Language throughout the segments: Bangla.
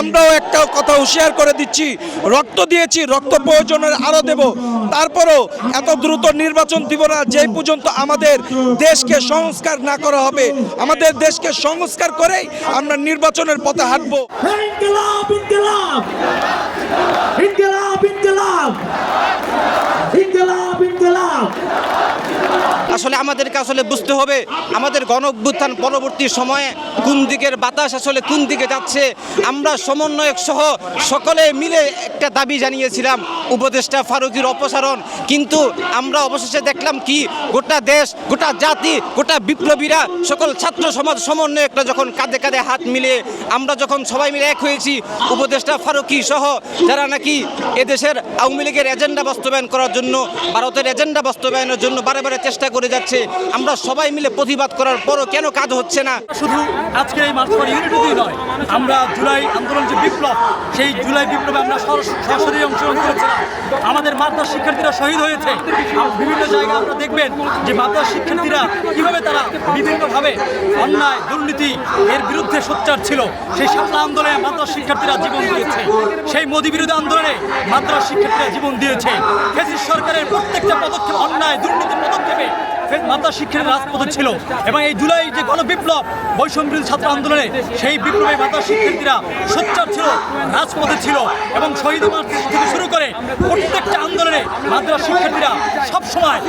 আমরাও একটা কথা হুঁশিয়ার করে দিচ্ছি। রক্ত দিয়েছি রক্ত প্রয়োজনের আরও দেব। তারপরও এত দ্রুত নির্বাচন দিব না যেই পর্যন্ত আমাদের দেশকে সংস্কার না করা হবে। আমাদের দেশকে সংস্কার করেই আমরা নির্বাচনের পথে হাঁটবো। ইনকিলাব ইনকিলাব। ইনকিলাব ইনকিলাব। ইনকিলাব ইনকিলাব। আসলে আমাদেরকে আসলে বুঝতে হবে আমাদের গণ অভ্যুত্থান পরবর্তী সময়ে কোন দিকের বাতাস আসলে কোন দিকে যাচ্ছে। আমরা সমন্বয়ক সহ সকলে মিলে একটা দাবি জানিয়েছিলাম, উপদেষ্টা ফারুকির অপসারণ। কিন্তু আমরা অবশেষে দেখলাম কি, গোটা দেশ, গোটা জাতি, গোটা বিপ্লবীরা, সকল ছাত্র সমাজ সমন্বয়করা যখন কাঁধে কাঁধে হাত মিলে আমরা যখন সবাই মিলে এক হয়েছি, উপদেষ্টা ফারুকি সহ যারা নাকি এদেশের আওয়ামী লীগের এজেন্ডা বাস্তবায়ন করার জন্য, ভারতের এজেন্ডা বাস্তবায়নের জন্য বারে বারে চেষ্টা করে যাচ্ছে। আমরা সবাই মিলে প্রতিবাদ করার পরও কেন কাজ হচ্ছে না? শুধু আজকের এই মার্চ ফর ইউনিটিতেই নয়, আমরা জুলাই আন্দোলন যে বিপ্লব, সেই জুলাই বিপ্লবে আমরা সরাসরি অংশগ্রহণ করেছিলাম। আমাদের মাদ্রাস শিক্ষার্থীরা শহীদ হয়েছে। বিভিন্ন জায়গায় আপনারা দেখবেন যে মাদ্রাস শিক্ষার্থীরা কীভাবে তারা বিভিন্নভাবে অন্যায়, দুর্নীতি, এর বিরুদ্ধে সোচ্চার ছিল। সেই সাতলা আন্দোলনে মাদ্রাস শিক্ষার্থীরা জীবন দিয়েছে। সেই মোদী বিরোধী আন্দোলনে মাদ্রাস শিক্ষার্থীরা জীবন দিয়েছে। সরকারের প্রত্যেকটা পদক্ষেপ, অন্যায়, দুর্নীতির পদক্ষেপে মাদ্রাস শিক্ষার্থীরা রাজপথে ছিল। এবং এই জুলাই যে গণবিপ্লব বৈষম্য ছাত্র আন্দোলনে সেই বিপ্লবে মাদ্রাস শিক্ষার্থীরা সোচ্চার ছিল, রাজপথে ছিল এবং শহীদ মার্চ থেকে শুরু করে প্রত্যেকটা আন্দোলনে মাদ্রাস শিক্ষার্থীরা সবসময়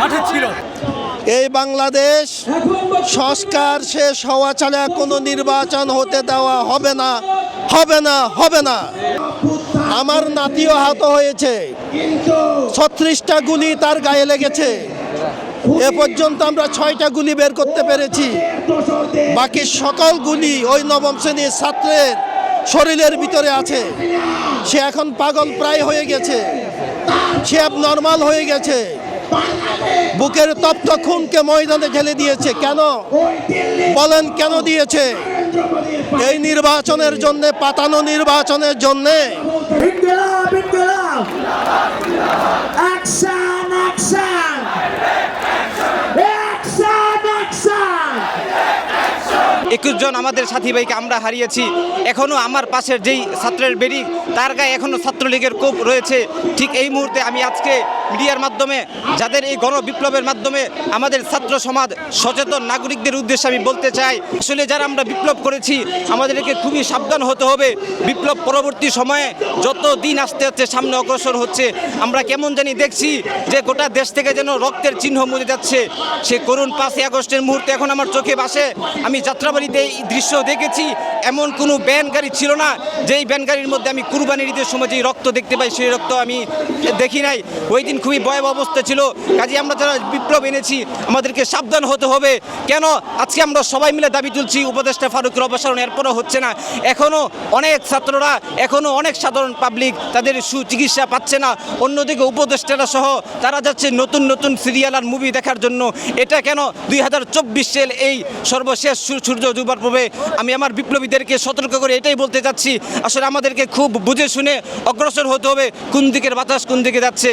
মাঠে ছিল। এই বাংলাদেশ সংস্কার শেষ হওয়া ছাড়া কোনো নির্বাচন হতে দেওয়া হবে না হবে না হবে না। আমার নাতিও আহত হয়েছে। ছত্রিশটা গুলি তার গায়ে লেগেছে। এ পর্যন্ত আমরা ছয়টা গুলি বের করতে পেরেছি। বাকি সকল গুলি ওই নবম শ্রেণির ছাত্রের শরীরের ভিতরে আছে। সে এখন পাগল প্রায় হয়ে গেছে। সে নর্মাল হয়ে গেছে। বুকের তপ্ত খুনকে ময়দানে ঢেলে দিয়েছে। কেন? বলেন কেন দিয়েছে? এই নির্বাচনের জন্য, পাতানো নির্বাচনের জন্যে। একুশ জন আমাদের সাথী ভাইকে আমরা হারিয়েছি। এখনও আমার পাশের যেই ছাত্রের বেরি তার গায়ে এখনও ছাত্রলীগের কোপ রয়েছে। ঠিক এই মুহূর্তে আমি আজকে মিডিয়ার মাধ্যমে, যাদের এই গণবিপ্লবের মাধ্যমে আমাদের ছাত্র সমাজ সচেতন নাগরিকদের উদ্দেশ্যে আমি বলতে চাই, আসলে যারা আমরা বিপ্লব করেছি, আমাদেরকে খুবই সাবধান হতে হবে। বিপ্লব পরবর্তী সময়ে যত দিন আসতে হচ্ছে সামনে অগ্রসর হচ্ছে, আমরা কেমন জানি দেখছি যে গোটা দেশ থেকে যেন রক্তের চিহ্ন মুছে যাচ্ছে। সে করুণ পাঁচই আগস্টের মুহূর্তে এখন আমার চোখে বাসে আমি যাত্রাবাড়িতে এই দৃশ্য দেখেছি। এমন কোনো ব্যান গাড়ি ছিল না, যেই ব্যান গাড়ির মধ্যে আমি কুরবানির ঈদের সময় যেই রক্ত দেখতে পাই সেই রক্ত আমি দেখি নাই। ওই দিন খুবই ভয়াবহ অবস্থা ছিল। কাজে আমরা যারা বিপ্লব এনেছি, আমাদেরকে সাবধান হতে হবে। কেন? আজকে আমরা সবাই মিলে দাবি তুলছি, উপদেষ্টা ফারুকের অপসারণ এরপরও হচ্ছে না। এখনও অনেক ছাত্ররা এখনও অনেক সাধারণ পাবলিক তাদের সুচিকিৎসা পাচ্ছে না। অন্যদিকে উপদেষ্টারা সহ তারা যাচ্ছে নতুন নতুন সিরিয়াল আর মুভি দেখার জন্য। এটা কেন? দুই হাজার চব্বিশ সাল এই সর্বশেষ সূর্য দুবার পূর্বে আমি আমার বিপ্লবীদেরকে সতর্ক করে এটাই বলতে চাচ্ছি। আসলে আমাদেরকে খুব বুঝে শুনে অগ্রসর হতে হবে। কোন দিকের বাতাস কোন দিকে যাচ্ছে?